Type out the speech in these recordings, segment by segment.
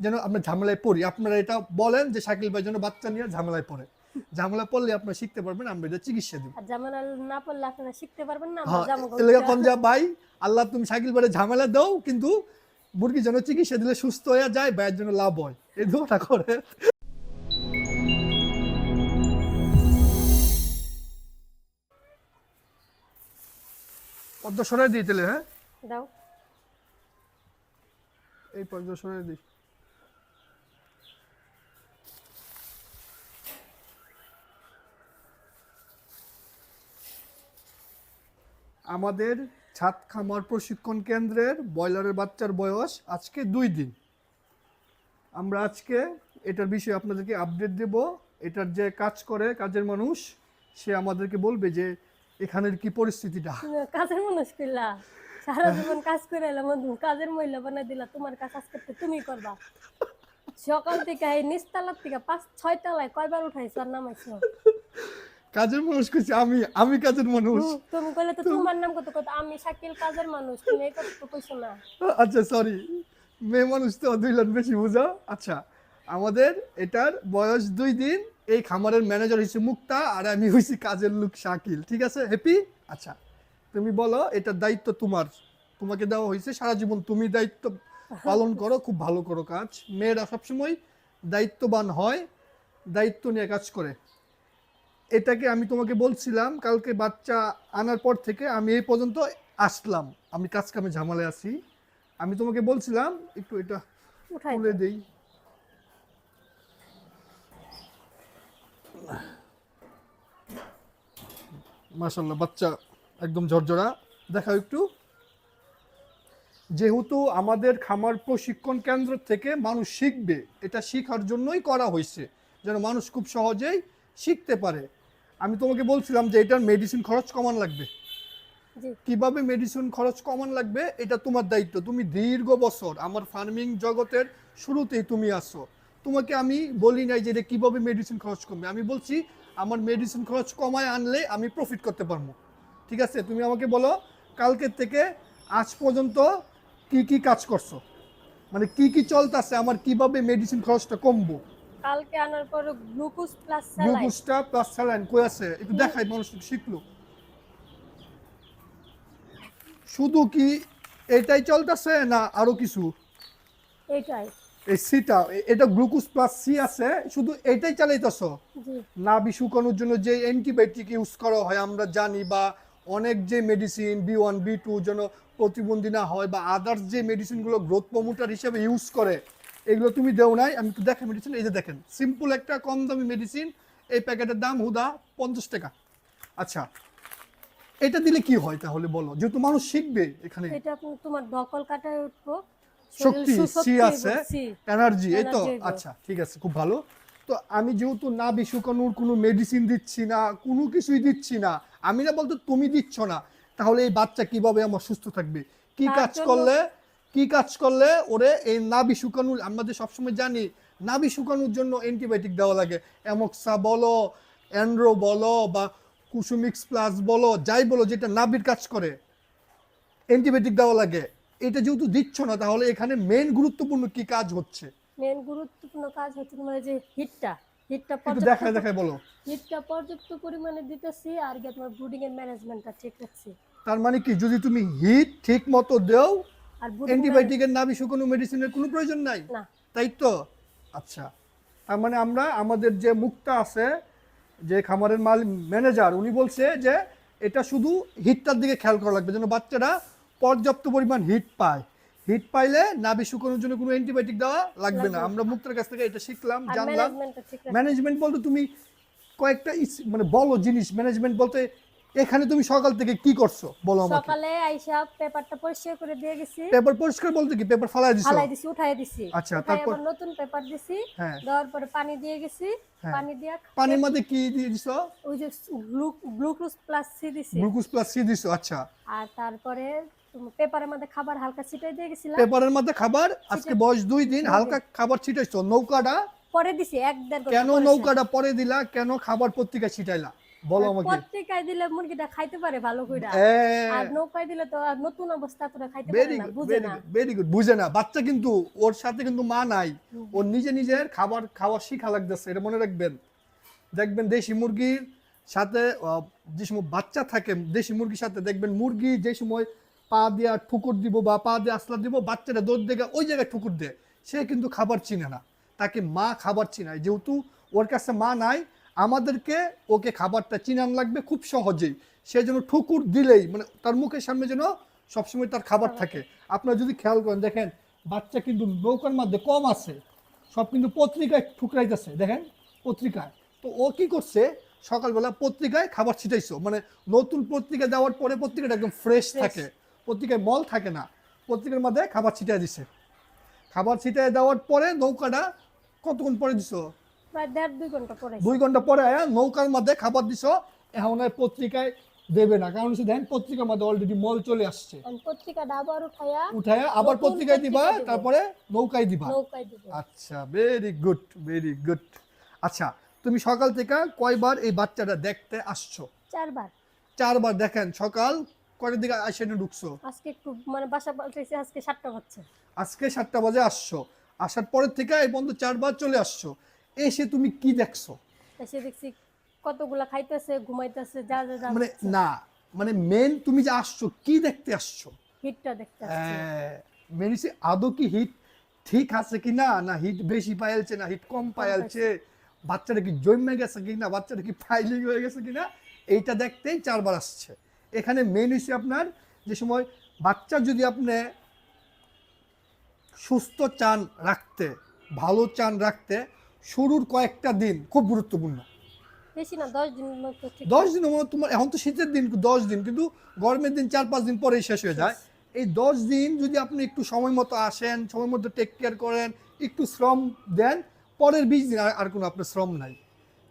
যেন আমরা ঝামেলায় পড়ি। আপনারা এটা বলেন যে শাকিল ভাই যেন বাচ্চা নিয়ে ঝামেলায় পড়ে। ঝামেলা পড়লে আপনারা শিখতে পারবেন আমরা এটা চিকিৎসা দিব। জামানা না পড়লে আপনারা শিখতে পারবেন না হ্যাঁ আমরা ভাই আল্লাহ তুমি শাকিল ভাইয়ের ঝামেলা দাও কিন্তু মুরগি যেন চিকিৎসা দিলে সুস্থ হয়ে যায় ভাইয়ের জন্য লাভ হয়। এই দোটা করে। পদ্ম সরাই দিই তাহলে হ্যাঁ? দাও। এই পদ্ম সরাই দিই আমাদের ছাদ খামার প্রশিক্ষণ কেন্দ্রের ব্রয়লারের বাচ্চার বয়স আজকে দুই দিন। আমরা আজকে এটার বিষয়ে আপনাদেরকে আপডেট দেব। এটার যে কাজ করে কাজের মানুষ, সে আমাদেরকে বলবে যে এখানের কি পরিস্থিতিটা। কাজের মানুষ করলা সারা জীবন কাজ করে এলাম কাজের মহিলা বানাই দিলা, তোমার কাজ আজকে তো তুমি করবা। সকাল থেকে এই নিচতলার থেকে পাঁচ ছয় তলায় কয়বার উঠাইছো আর নামাইছো? কাজের মানুষ করছি আমি আমি কাজের মানুষ। তুমি কইলে তো তোমার নাম কত কত? আমি শাকিল কাজের মানুষ তুমি এই কথা তো কইছো না। আচ্ছা সরি মেয়ে মানুষ তো দুই লাখ বেশি বুঝো। আচ্ছা আমাদের এটার বয়স দুই দিন। এই খামারের ম্যানেজার হয়েছে মুক্তা আর আমি হয়েছি কাজের লোক শাকিল ঠিক আছে? হ্যাপি আচ্ছা তুমি বলো এটার দায়িত্ব তোমার। তোমাকে দেওয়া হয়েছে সারা জীবন। তুমি দায়িত্ব পালন করো খুব ভালো করো কাজ। মেয়েরা সবসময় দায়িত্ববান হয় দায়িত্ব নিয়ে কাজ করে। এটাকে আমি তোমাকে বলছিলাম কালকে বাচ্চা আনার পর থেকে আমি এই পর্যন্ত আসলাম। আমি কাজ কামে ঝামেলায় আছি। আমি তোমাকে বলছিলাম একটু এটা তুলে দেই। মাশাল্লাহ বাচ্চা একদম ঝরঝরা। দেখাও একটু। যেহেতু আমাদের খামার প্রশিক্ষণ কেন্দ্র থেকে মানুষ শিখবে এটা শেখার জন্যই করা হয়েছে যেন মানুষ খুব সহজেই শিখতে পারে। আমি তোমাকে বলছিলাম যে এটার মেডিসিন খরচ কমান লাগবে। কীভাবে মেডিসিন খরচ কমান লাগবে এটা তোমার দায়িত্ব। তুমি দীর্ঘ বছর আমার ফার্মিং জগতের শুরুতেই তুমি আসো তোমাকে আমি বলি নাই যে এটা কীভাবে মেডিসিন খরচ কমবে আমি বলছি আমার মেডিসিন খরচ কমায় আনলে আমি প্রফিট করতে পারব। ঠিক আছে? তুমি আমাকে বলো কালকের থেকে আজ পর্যন্ত কি কি কাজ করছ? মানে কি কি চলতেছে? আমার কীভাবে মেডিসিন খরচটা কমবো? কালকে আনার পর গ্লুকোজ প্লাস স্যালাইন গ্লুকোজটা প্লাস স্যালাইন কই আছে? একটু দেখাই মানুষ শিখলো। শুধু কি এটাই চলতেছে না আরও কিছু? এইটাই এই সিটা এটা গ্লুকোজ প্লাস সি আছে শুধু এটাই চালাইতেছ? নাভি শুকানোর জন্য যে অ্যান্টিবায়োটিক ইউজ করা হয় আমরা জানি বা অনেক যে medicine B one B two যেন প্রতিবন্ধী না হয় বা আদার্স যে মেডিসিনগুলো গ্রোথ প্রমোটার হিসেবে ইউজ করে এগুলো তুমি দেও নাই আমি একটু দেখেন মেডিসিন এই যে দেখেন সিম্পল একটা কম দামি মেডিসিন এই প্যাকেটের দাম হুদা পঞ্চাশ টাকা। আচ্ছা এটা দিলে কি হয় তাহলে বলো? যেহেতু মানুষ শিখবে এখানে। এটা তোমার ধকল কাটায় উঠবো শক্তি সি আছে এনার্জি এই তো আচ্ছা ঠিক আছে খুব ভালো। তো আমি যেহেতু না বিশুকানোর কোনো মেডিসিন দিচ্ছি না কোনো কিছুই দিচ্ছি না আমি না বলতো তুমি দিচ্ছ না তাহলে এই বাচ্চা কীভাবে আমার সুস্থ থাকবে? কি কাজ করলে কি কাজ করলে ওরে এই নাবি শুকানোর আমাদের সবসময় জানি নাবি শুকানোর জন্য অ্যান্টিবায়োটিক দেওয়া লাগে। অ্যামক্সা বলো অ্যান্ড্রো বলো বা কুসুমিক্স প্লাস বলো যাই বলো যেটা নাবির কাজ করে অ্যান্টিবায়োটিক দেওয়া লাগে। এটা যেহেতু দিচ্ছ না তাহলে এখানে মেন গুরুত্বপূর্ণ কি কাজ হচ্ছে? মেন গুরুত্বপূর্ণ কাজ হচ্ছে তোমার যে হিটটা হিটটা একটু দেখায় দেখায় বলো। হিটটা পর্যাপ্ত পরিমাণে দিতেছি আর কি তোমার ব্রুডিং এর ম্যানেজমেন্টটা ঠিক রাখছি তার মানে কি যদি তুমি হিট ঠিক মতো দেও অ্যান্টিবায়োটিকের নাবি শুকানো মেডিসিনের কোনো প্রয়োজন নাই। তাই তো? আচ্ছা। তার মানে আমরা আমাদের যে মুক্তা আছে যে খামারের মাল ম্যানেজার উনি বলছে যে এটা শুধু হিটটার দিকে খেয়াল করা লাগবে যেন বাচ্চারা পর্যাপ্ত পরিমাণ হিট পায়। হিট পাইলে নাবি শুকানোর জন্য কোনো অ্যান্টিবায়োটিক দেওয়া লাগবে না। আমরা মুক্তার কাছ থেকে এটা শিখলাম জানলাম। ম্যানেজমেন্ট বলতে তুমি কয়েকটা মানে বলো জিনিস। ম্যানেজমেন্ট বলতে এখানে তুমি সকাল থেকে কি করছ? বলো আমাকে। সকালে আইসা পেপারটা পরিষ্কার করে দিয়ে গেছি। পেপার পরিষ্কার বলতে কি? পেপার ফালাই দিছো? ফালাই দিছি উঠাই দিছি। আচ্ছা, তারপর? নতুন পেপার দিছি। হ্যাঁ। দেওয়ার পরে পানি দিয়ে গেছি। হ্যাঁ। পানি দিয়া পানির মধ্যে কি দিয়ে দিছো? ওই যে গ্লুকোজ প্লাস সি দিছি। গ্লুকোজ প্লাস সি দিছো আচ্ছা। আর তারপরে পেপারের মধ্যে খাবার হালকা ছিটাই দিয়ে গেছিলাম। পেপারের মধ্যে খাবার? আজকে বয়স দুই দিন হালকা খাবার ছিটাইছো নৌকাটা? পরে দিছি এক দেড় কেন নৌকাটা পরে দিলা? কেন খাবার পত্রিকা ছিটাইলা? বলো আমাকে। পত্রিকায় দিলে মুরগিটা খাইতে পারে ভালো কইরা। আর নৌকায় দিলে তো নতুন অবস্থা করে খাইতে পারে না বুঝে না। ভেরি গুড বুঝে না। বাচ্চা কিন্তু ওর সাথে কিন্তু মা নাই। ওর নিজে নিজের খাবার খাওয়া শিখা লাগতেছে এটা মনে রাখবেন। দেখবেন দেশি মুরগির সাথে যে সময় বাচ্চা থাকে দেশি মুরগির সাথে দেখবেন মুরগি যে সময় পা দিয়ে ঠুকুর দিব বা পা দিয়ে আসলা দিব বাচ্চাটা দৌড় দেখে ওই জায়গায় ঠুকুর দেয়। সে কিন্তু খাবার চিনে না। তাকে মা খাবার চিনায়। যেহেতু ওর কাছে মা নাই আমাদেরকে ওকে খাবারটা চিনান লাগবে খুব সহজেই। সে যেন ঠুকুর দিলেই মানে তার মুখের সামনে যেন সবসময় তার খাবার থাকে। আপনারা যদি খেয়াল করেন দেখেন বাচ্চা কিন্তু নৌকার মধ্যে কম আছে সব কিন্তু পত্রিকায় ঠুকরাইতেছে দেখেন পত্রিকায়। তো ও কি করছে সকালবেলা পত্রিকায় খাবার ছিটাইছো মানে নতুন পত্রিকা দেওয়ার পরে পত্রিকাটা একদম ফ্রেশ থাকে পত্রিকায় মল থাকে না পত্রিকার মধ্যে খাবার ছিটাই দিছে। খাবার ছিটাই দেওয়ার পরে নৌকাটা কতক্ষণ পরে দিছো? প্রায় দেড় দুই ঘণ্টা পরে দুই ঘণ্টা পরে আয়া নৌকার মধ্যে খাবার দিছো এখন পত্রিকায় দেবে না। কারণ হচ্ছে দেখেন পত্রিকার মধ্যে অলরেডি মল চলে আসছে। পত্রিকাটা আবার উঠাইয়া উঠায় আবার পত্রিকায় দিবা তারপরে নৌকায় দিবা। নৌকায় দিব। আচ্ছা ভেরি গুড ভেরি গুড আচ্ছা তুমি সকাল থেকে কয়বার এই বাচ্চাটা দেখতে আসছো? চারবার। চারবার দেখেন সকাল কয়টার দিকে এসে ঢুকছো? আজকে একটু মানে বাসা পাল্টেছে আজকে সাতটা বাচ্চা আজকে সাতটা বাজে আসছো। আসার পরের থেকে এই পর্যন্ত চারবার চলে আসছো। এসে তুমি কি দেখছ? এসে দেখছি কতগুলা খাইতেছে ঘুমাইতেছে যা যা যা মানে না মানে মেন তুমি যে আসছো কি দেখতে আসছো? হিটটা দেখতে আসছে। মেডিসি আদৌ কি হিট ঠিক আছে কি না? না হিট বেশি পাইলছে না হিট কম পাইলছে? বাচ্চাটা কি জমে গেছে কি না? বাচ্চাটা কি ফাইলিং হয়ে গেছে কি না? এইটা দেখতেই চারবার আসছে। এখানে মেন হচ্ছে আপনার যে সময় বাচ্চা যদি আপনি সুস্থ চান রাখতে ভালো চান রাখতে শুরুর কয়েকটা দিন খুব গুরুত্বপূর্ণ। বেশি না দশ দিন দশ দিন তোমার এখন তো শীতের দিন দশ দিন কিন্তু গরমের দিন চার পাঁচ দিন পরেই শেষ হয়ে যায়। এই দশ দিন যদি আপনি একটু সময় মতো আসেন সময় মতো টেক কেয়ার করেন একটু শ্রম দেন পরের বিশ দিন আর- আর কোনো আপনার শ্রম নাই।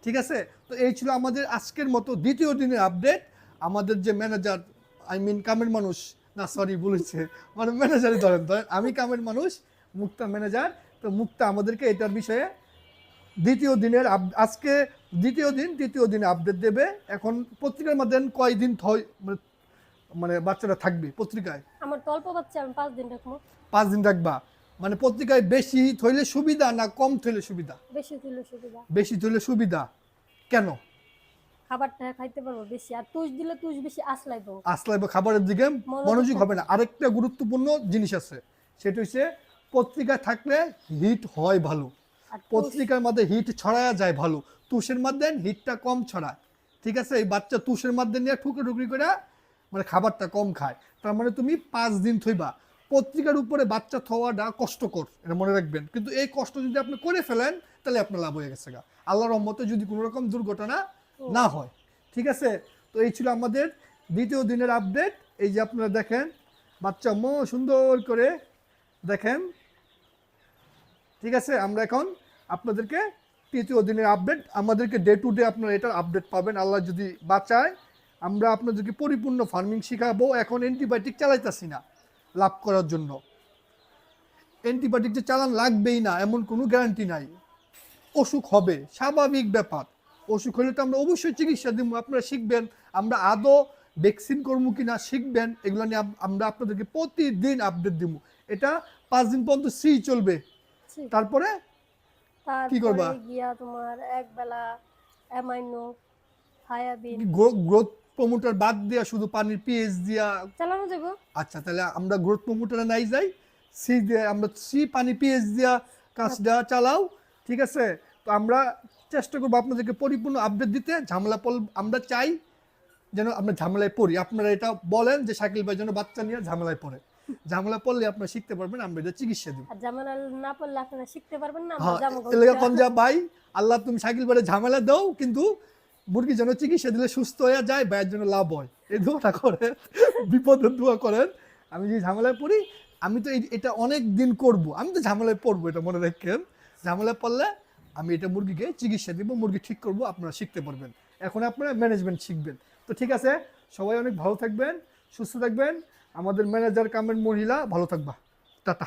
ঠিক আছে? তো এই ছিল আমাদের আজকের মতো দ্বিতীয় দিনের আপডেট আমাদের যে ম্যানেজার আই মিন কামের মানুষ না সরি বলেছে। মানে ম্যানেজারই ধরেন ধরেন আমি কামের মানুষ মুক্তা ম্যানেজার তো মুক্তা আমাদেরকে এটার বিষয়ে দ্বিতীয় দিনের আপ- আজকে দ্বিতীয় দিন তৃতীয় দিনে আপডেট দেবে। এখন পত্রিকার মাধ্যমে কয়দিন থয় মানে মানে বাচ্চারা থাকবে পত্রিকায়? আমার তো অল্প বাচ্চা আমি পাঁচ দিন রাখব। পাঁচ দিন রাখবা। মানে পত্রিকায় বেশি থইলে সুবিধা না কম থইলে সুবিধা? বেশি থইলে সুবিধা। বেশি থইলে সুবিধা? কেন? খাবারটা খাইতে পারব বেশি আর তুষ দিলে তুষ বেশি আসলাইবো। আসলে খাবারের দিকে মনোযোগ হবে না। আরেকটা গুরুত্বপূর্ণ জিনিস আছে সেটা হচ্ছে পত্রিকায় থাকলে হিট হয় ভালো। পত্রিকার মধ্যে হিট ছড়ায়া যায় ভালো। তুষের মধ্যে হিটটা কম ছড়ায়। ঠিক আছে? এই বাচ্চা তুষের মধ্যে নিয়ে ঠুকে ঠুকরি করে মানে খাবারটা কম খায়। তার মানে তুমি পাঁচ দিন থইবা। পত্রিকার উপরে বাচ্চা থওয়াটা কষ্টকর এটা মনে রাখবেন। কিন্তু এই কষ্ট যদি আপনি করে ফেলেন তাহলে আপনার লাভ হয়ে গেছে গা। আল্লাহর রহমতে যদি কোনো রকম দুর্ঘটনা না হয়। ঠিক আছে? তো এই ছিল আমাদের দ্বিতীয় দিনের আপডেট এই যে আপনারা দেখেন বাচ্চা ম সুন্দর করে দেখেন ঠিক আছে? আমরা এখন আপনাদেরকে তৃতীয় দিনের আপডেট আমাদেরকে ডে টু ডে আপনারা এটার আপডেট পাবেন। আল্লাহ যদি বাঁচায়, আমরা আপনাদেরকে পরিপূর্ণ ফার্মিং শেখাবো। এখন অ্যান্টিবায়োটিক চালাইতেছি না লাভ করার জন্য। অ্যান্টিবায়োটিক যে চালান লাগবেই না, এমন কোনো গ্যারান্টি নাই। অসুখ হবে, স্বাভাবিক ব্যাপার। অসুখ হলে তো আমরা অবশ্যই চিকিৎসা দিব আপনারা শিখবেন। আমরা আদৌ ভ্যাকসিন করব কি না শিখবেন, এগুলো নিয়ে আমরা আপনাদেরকে প্রতিদিন আপডেট দিব এটা পাঁচ দিন পর্যন্ত সি চলবে। তারপরে? কি করবা? গিয়া তোমার এক বেলা অ্যামাইনো থায়াবিন গ্রোথ প্রমোটার বাদ দিয়া শুধু পানির পিএইচ দিয়া? চালানো যাব। আচ্ছা তাহলে আমরা গ্রোথ প্রমোটারে নাই যাই। সি দিয়ে আমরা সি পানি পিএইচ দিয়া কাজটা চালাও ঠিক আছে? তো আমরা চেষ্টা করব আপনাদেরকে পরিপূর্ণ আপডেট দিতে। ঝামেলা পল আমরা চাই যেন আমরা ঝামেলায় পড়ি। আপনারা এটা বলেন যে শাকিল ভাই যেন বাচ্চা নিয়ে ঝামেলায় পড়ে। ঝামেলা পড়লে আপনারা শিখতে পারবেন আমরা এটা চিকিৎসা দিব। জামানা না পড়লে আপনারা শিখতে পারবেন না হ্যাঁ ভাই আল্লাহ তুমি শাকিল ভাইয়ের ঝামেলা দাও কিন্তু মুরগি যেন চিকিৎসা দিলে সুস্থ হয়ে যায় ব্যয়ের জন্য লাভ হয়। এই দোয়াটা করেন বিপদের দোয়া করেন। আমি যে ঝামেলায় পড়ি আমি তো এটা অনেক দিন করব। আমি তো ঝামেলায় পড়ব এটা মনে রাখেন। ঝামেলায় পড়লে আমি এটা মুরগিকে চিকিৎসা দিব মুরগি ঠিক করব আপনারা শিখতে পারবেন। এখন আপনারা ম্যানেজমেন্ট শিখবেন। তো ঠিক আছে সবাই অনেক ভালো থাকবেন সুস্থ থাকবেন। আমাদের ম্যানেজার কামের মহিলা ভালো থাকবা। টাটা।